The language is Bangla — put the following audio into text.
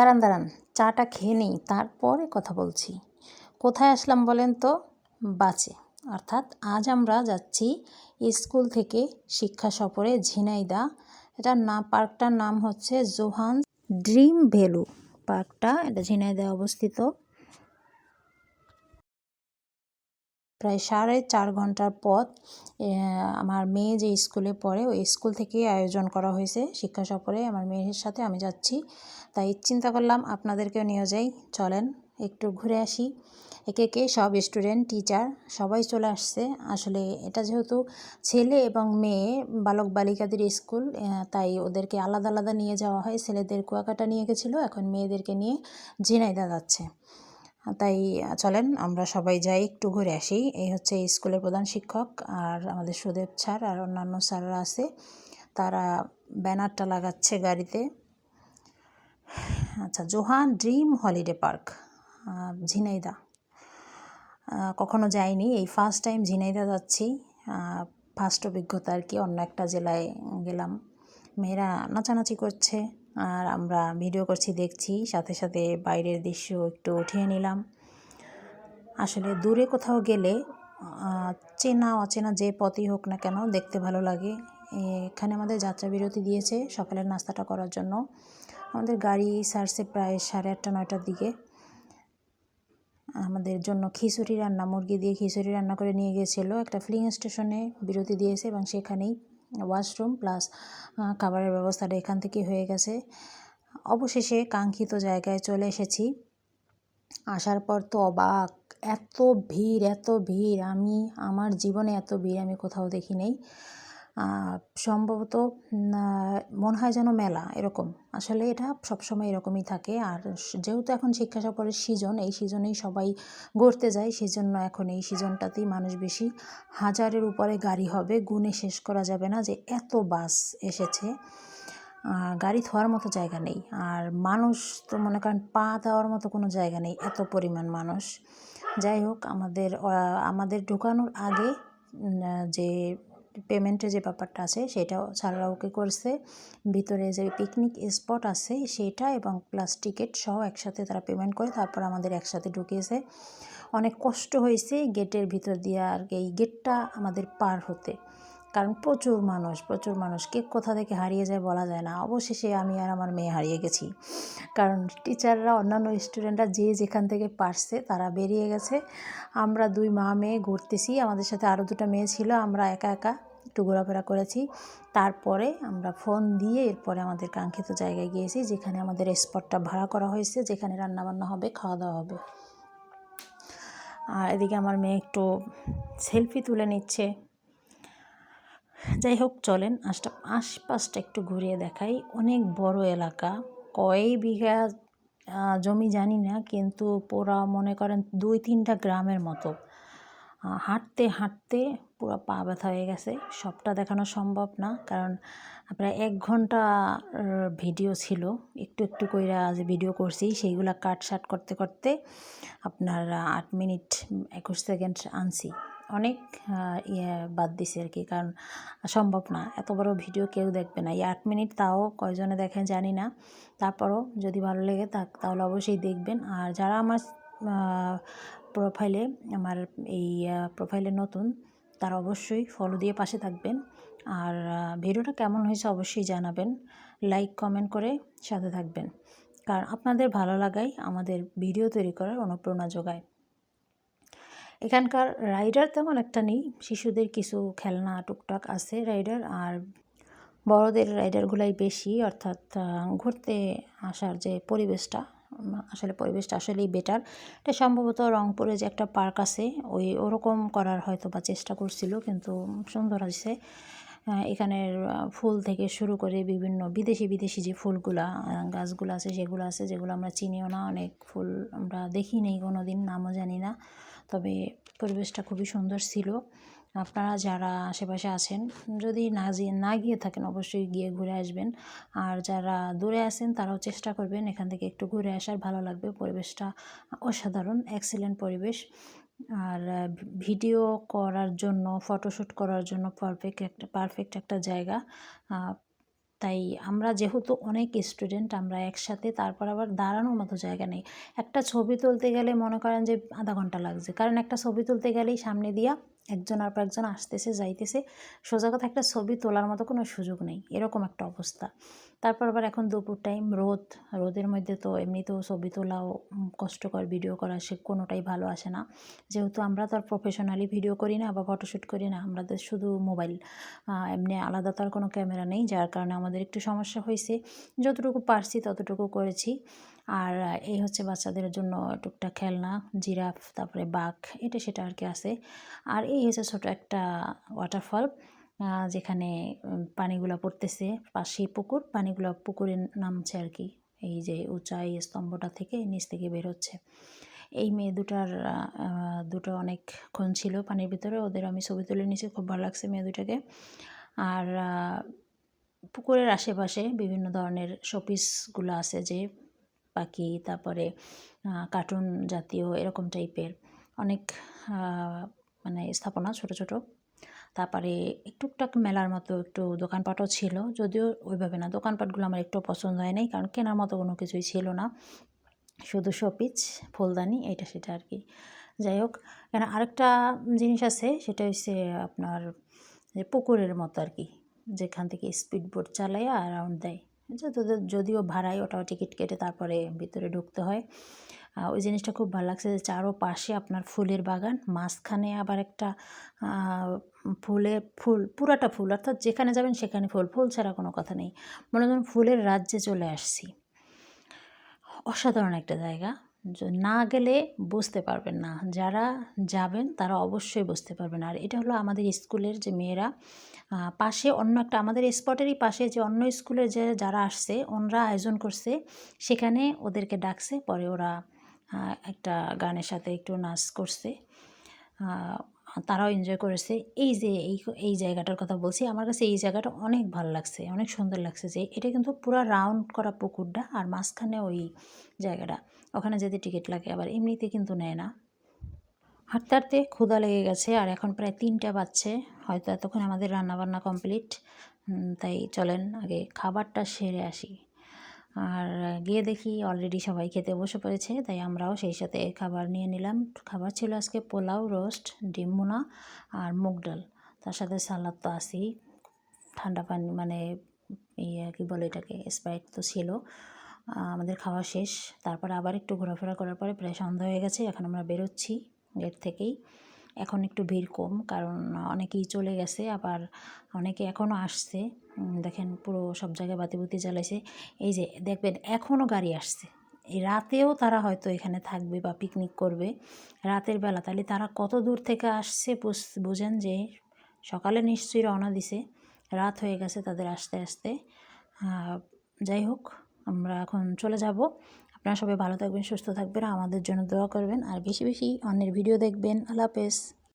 দাঁড়ান দাঁড়ান, চাটা খেয়ে নিই, তারপরে কথা বলছি। কোথায় আসলাম বলেন তো? বাচে অর্থাৎ আজ আমরা যাচ্ছি স্কুল থেকে শিক্ষা সফরে ঝিনাইদা। এটার না, পার্কটার নাম হচ্ছে জোহান ড্রিম ভ্যালু। পার্কটা, এটা ঝিনাইদায় অবস্থিত। প্রায় সাড়ে চার ঘণ্টার পথ আমার মেয়ে যে স্কুলে পড়ে, ওই স্কুল থেকে আয়োজন করা হয়েছে শিক্ষা সফরে। আমার মেয়ের সাথে আমি যাচ্ছি। তাই চিন্তা করলাম আপনাদেরকেও নিয়ে যাই। চলেন, একটু ঘুরে আসি। একে একে সব স্টুডেন্ট, টিচার সবাই চলে আসছে। আসলে এটা যেহেতু ছেলে এবং মেয়ে, বালক বালিকাদের স্কুল তাই ওদেরকে আলাদা আলাদা নিয়ে যাওয়া হয়। ছেলেদের কুয়াকাটা নিয়ে গেছিল, এখন মেয়েদেরকে নিয়ে ঝিনাইদা যাচ্ছে। তাই চলেন, আমরা সবাই যাই, একটু ঘুরে আসি। এই হচ্ছে স্কুলের প্রধান শিক্ষক আর আমাদের সুদেব স্যার আর অন্যান্য স্যাররা আছে। তারা ব্যানারটা লাগাচ্ছে গাড়িতে। আচ্ছা Johan Dream Holiday Park Jhenaidah. কখনো যাইনি, এই ফার্স্ট টাইম ঝিনাইদা যাচ্ছি। ফার্স্ট অভিজ্ঞতা আর কি, অন্য একটা জেলায় গেলাম। মেয়েরা নাচানাচি করছে, আর আমরা ভিডিও করছি, দেখছি, সাথে সাথে বাইরের দৃশ্য একটু উঠিয়ে নিলাম। আসলে দূরে কোথাও গেলে চেনা, অচেনা যে পথই হোক না কেন, দেখতে ভালো লাগে। এখানে আমাদের যাত্রা বিরতি দিয়েছে, সকালের নাস্তাটা করার জন্য। আমাদের গাড়ি সারছে প্রায় সাড়ে আটটা, নয়টার দিকে। আমাদের জন্য খিচুড়ি রান্না, মুরগি দিয়ে খিচুড়ি রান্না করে নিয়ে গিয়েছিল একটা ফ্লিং স্টেশনে বিরতি দিয়েছে এবং সেখানেই ওয়াশরুম প্লাস খাবারের ব্যবস্থাটা এখান থেকে হয়ে গেছে। অবশেষে কাঙ্ক্ষিত জায়গায় চলে এসেছি। আসার পর তো অবাক, এত ভিড় এত ভিড়। আমি, আমার জীবনে এত ভিড় আমি কোথাও দেখি নেই সম্ভবত মনে হয় যেন মেলা, এরকম। আসলে এটা সবসময় এরকমই থাকে। আর যেহেতু এখন শিক্ষা সফরের সিজন এই সিজনেই সবাই ঘুরতে যায়, সেজন্য এখন এই সিজনটাতেই মানুষ বেশি হাজারের উপরে গাড়ি হবে। গুনে শেষ করা যাবে না যে এত বাস এসেছে। গাড়ি থোয়ার মতো জায়গা নেই। আর মানুষ তো মনে করেন পা দেওয়ার মতো কোনো জায়গা নেই, এত পরিমাণ মানুষ। যাই হোক, আমাদের আমাদের ঢোকানোর আগে যে পেমেন্টের যে ব্যাপারটা আছে, সেটাও সারা ওকে করছে। ভিতরে যে পিকনিক স্পট আছে, সেটা এবং প্লাস টিকিট সহ একসাথে তারা পেমেন্ট করে, তারপর আমাদের একসাথে ঢুকিয়েছে অনেক কষ্ট হয়েছে গেটের ভিতর দিয়ে আর এই গেটটা আমাদের পার হতে। কারণ প্রচুর মানুষ প্রচুর মানুষ। কে কোথা থেকে হারিয়ে যায় বলা যায় না। অবশেষে আমি আর আমার মেয়ে হারিয়ে গেছি। কারণ টিচাররা, অন্যান্য স্টুডেন্টরা যে যেখান থেকে পারছে তারা বেরিয়ে গেছে। আমরা দুই মা মেয়ে ঘুরতেছি। আমাদের সাথে আরও দুটো মেয়ে ছিল। আমরা একা একা একটু ঘোরাফেরা করেছি। তারপরে আমরা ফোন দিয়ে এরপরে আমাদের কাঙ্ক্ষিত জায়গায় গিয়েছি, যেখানে আমাদের স্পটটা ভাড়া করা হয়েছে, যেখানে রান্নাবান্না হবে, খাওয়া দাওয়া হবে। আর এদিকে আমার মেয়ে একটু সেলফি তুলে নিচ্ছে। যাই হোক চলেন আশটা, আশপাশটা একটু ঘুরিয়ে দেখাই। অনেক বড় এলাকা, কয় বিঘা জমি জানি না, কিন্তু পুরা মনে করেন দুই তিনটা গ্রামের মতো। হাঁটতে হাঁটতে পুরো পা ব্যথা হয়ে গেছে। সবটা দেখানো সম্ভব না, কারণ প্রায় এক ঘণ্টা ভিডিও ছিল। একটু একটু কইরা যে ভিডিও করছি, সেইগুলা কাট শাট করতে করতে আপনার আট মিনিট, একুশ সেকেন্ড আনছি। অনেক ইয়ে বাদ দিছে আর কি। কারণ সম্ভব না, এত বড় ভিডিও কেউ দেখবে না। এই আট মিনিট তাও কয়জনে দেখেন জানি না। তারপরও যদি ভালো লেগে থাক, তাহলে অবশ্যই দেখবেন। আর যারা আমার প্রোফাইলে আমার এই প্রোফাইলে নতুন, তারা অবশ্যই ফলো দিয়ে পাশে থাকবেন। আর ভিডিওটা কেমন হয়েছে অবশ্যই জানাবেন। লাইক কমেন্ট করে সাথে থাকবেন। কারণ আপনাদের ভালো লাগাই, আমাদের ভিডিও তৈরি করার অনুপ্রেরণা যোগায়। এখানকার রাইডার তেমন একটা নেই। শিশুদের কিছু খেলনা, টুকটাক আছে রাইডার, আর বড়দের রাইডারগুলাই বেশি। অর্থাৎ ঘুরতে আসার যে পরিবেশটা আসলে পরিবেশটা আসলেই বেটার এটা সম্ভবত রংপুরে যে একটা পার্ক আছে, ওই ওরকম করার হয়তো বা চেষ্টা করছিল, কিন্তু সুন্দর আছে এখানের ফুল থেকে শুরু করে বিভিন্ন বিদেশি বিদেশি যে ফুলগুলা গাছগুলো আছে সেগুলো আছে, যেগুলো আমরা চিনিও না। অনেক ফুল আমরা দেখি নেই কোনো দিন নামও জানি না। তবে পরিবেশটা খুবই সুন্দর ছিল। আপনারা যারা আশেপাশে আছেন, যদি না না গিয়ে থাকেন, অবশ্যই গিয়ে ঘুরে আসবেন। আর যারা দূরে আছেন, তারাও চেষ্টা করবেন এখান থেকে একটু ঘুরে আসার। ভালো লাগবে, পরিবেশটা অসাধারণ এক্সিলেন্ট পরিবেশ। আর ভিডিও করার জন্য ফটোশ্যুট করার জন্য পারফেক্ট একটা পারফেক্ট একটা জায়গা। তাই আমরা যেহেতু অনেক স্টুডেন্ট আমরা একসাথে, তারপর আবার দাঁড়ানোর মতো জায়গা নেই। একটা ছবি তুলতে গেলে মনে করেন যে আধা ঘণ্টা লাগছে। কারণ একটা ছবি তুলতে গেলেই সামনে দিয়া একজন আর একজন আসতেছে, যাইতেছে। সোজা কথা, একটা ছবি তোলার মতো কোনো সুযোগ নেই। এরকম একটা অবস্থা। তারপর আবার এখন দুপুর টাইম রোদ। রোদের মধ্যে তো এমনিতেও ছবি তোলাও কষ্টকর ভিডিও করা সে কোনোটাই ভালো আসে না। যেহেতু আমরা তো আর প্রফেশনালি ভিডিও করি না বা ফটোশ্যুট করি না আমাদের শুধু মোবাইল এমনি আলাদা তো আর কোনো ক্যামেরা নেই, যার কারণে আমাদের একটু সমস্যা হয়েছে। যতটুকু পারছি ততটুকু করেছি। আর এই হচ্ছে বাচ্চাদের জন্য টুকটাক খেলনা, জিরাফ, তারপরে বাঘ, এটা সেটা আর কি আছে। আর এই হচ্ছে ছোট একটা ওয়াটারফল যেখানে পানিগুলো পড়তেছে, পাশেই পুকুর, পানিগুলো পুকুরে নামছে আর কি, এই যে উঁচা এই স্তম্ভটা থেকে নিচ থেকে বের হচ্ছে। এই মেয়ে দুটার দুটো অনেকক্ষণ ছিল পানির ভিতরে, ওদের আমি ছবি তুলে নিয়েছি খুব ভালো লাগছে মেয়ে দুটাকে। আর পুকুরের আশেপাশে বিভিন্ন ধরনের শোপিসগুলো আছে যে পাখি, তারপরে কার্টুন জাতীয় এরকম টাইপের অনেক মানে স্থাপনা ছোট ছোট। তারপরে টুকটাক মেলার মতো একটু দোকানপাটও ছিল, যদিও ওইভাবে না। দোকানপাটগুলো আমার একটু পছন্দ হয় নাই, কারণ কেনার মতো কোনো কিছুই ছিল না। শুধু শোপিস, ফুলদানি এটা সেটা আর কি। যাই হোক এখানে আরেকটা জিনিস আছে, সেটা হচ্ছে আপনার যে পুকুরের মতো আর কি, যেখান থেকে স্পিড বোট চালায় অ্যারাউন্ড দেয়। তোদের যদিও ভাড়ায় ওটাও টিকিট কেটে তারপরে ভিতরে ঢুকতে হয়। ওই জিনিসটা খুব ভালো লাগছে যে চারো পাশে আপনার ফুলের বাগান, মাঝখানে আবার একটা ফুলের ফুল, পুরাটা ফুল, অর্থাৎ যেখানে যাবেন সেখানে ফুল ফুল ছাড়া কোনো কথা নেই। মনে করেন ফুলের রাজ্যে চলে আসছি। অসাধারণ একটা জায়গা। না গেলে বুঝতে পারবেন না। যারা যাবেন তারা অবশ্যই বুঝতে পারবেন। আর এটা হলো আমাদের স্কুলের যে মেয়েরা পাশে অন্য একটা, আমাদের স্পটেরই পাশে যে অন্য স্কুলের যে যারা আসছে, ওনরা আয়োজন করছে, সেখানে ওদেরকে ডাকছে। পরে ওরা একটা গানের সাথে একটু নাচ করছে। তারাও এনজয় করেছে। এই যে এই এই জায়গাটার কথা বলছি, আমার কাছে এই জায়গাটা অনেক ভালো লাগছে, অনেক সুন্দর লাগছে যে এটা কিন্তু পুরো রাউন্ড করা পুকুরটা আর মাঝখানে ওই জায়গাটা। ওখানে যেতে টিকিট লাগে, আবার এমনিতে কিন্তু নেয় না। হাঁটতে হাঁটতে ক্ষুধা লেগে গেছে আর এখন প্রায় তিনটা বাজছে, হয়তো এতক্ষণ আমাদের রান্নাবান্না কমপ্লিট তাই চলেন, আগে খাবারটা সেরে আসি। আর গিয়ে দেখি অলরেডি সবাই খেতে বসে পড়েছে, তাই আমরাও সেই সাথে খাবার নিয়ে নিলাম। খাবার ছিল আজকে পোলাও রোস্ট ডিম মুনা আর মুগ ডাল। তার সাথে সালাদ তো আছেই। ঠান্ডা পানি মানে ইয়ে কী বলে এটাকে স্প্রাইট তো ছিল। আমাদের খাওয়া শেষ। তারপরে আবার একটু ঘোরাফেরা করার পরে প্রায় সন্ধ্যা হয়ে গেছে, এখন আমরা বেরোচ্ছি গেট থেকেই। এখন একটু ভিড় কম, কারণ অনেকেই চলে গেছে, আবার অনেকে এখনও আসছে। দেখেন পুরো সব জায়গায় বাতিবুতি জ্বালাইছে। এই যে, দেখবেন এখনও গাড়ি আসছে। এই রাতেও তারা হয়তো এখানে থাকবে বা পিকনিক করবে। রাতের বেলা, তাহলে তারা কত দূর থেকে আসছে বুঝ- বুঝেন যে সকালে নিশ্চয়ই রওনা দিছে। রাত হয়ে গেছে তাদের আসতে আসতে। যাই হোক, আমরা এখন চলে যাব। আপনারা সবাই ভালো থাকবেন, সুস্থ থাকবেন। আমাদের জন্য দোয়া করবেন। আর বেশি বেশি অন্যের ভিডিও দেখবেন। আল্লাহ হাফেজ।